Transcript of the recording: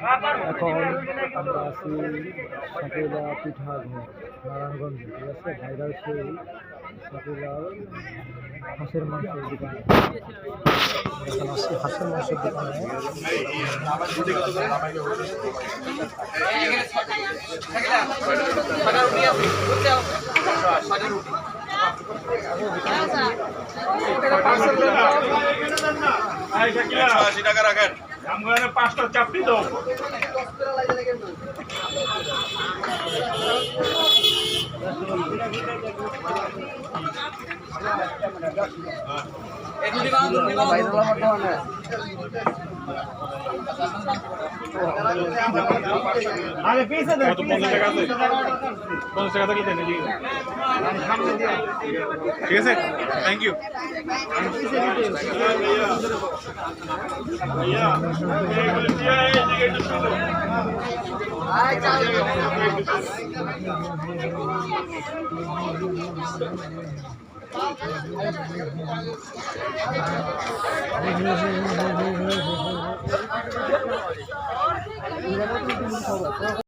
এখন আমরা আছি সাকিলা পিঠা ঘর নারায়ণগঞ্জ ঠিক আছে? ভাইরাল সেই সাকিলার হাঁসের মাংসের দোকান। এখন আসছি হাঁসের মাংসের দোকানে। আশি টাকা রাখেন। আমগানে পাঁচটা চাপড়ি দাও আরে পিছে দে কত 50 টাকা আছে। 50 টাকা থাকলে দেন ঠিক আছে? থ্যাংক ইউ ভাইয়া আয় 여러분 들,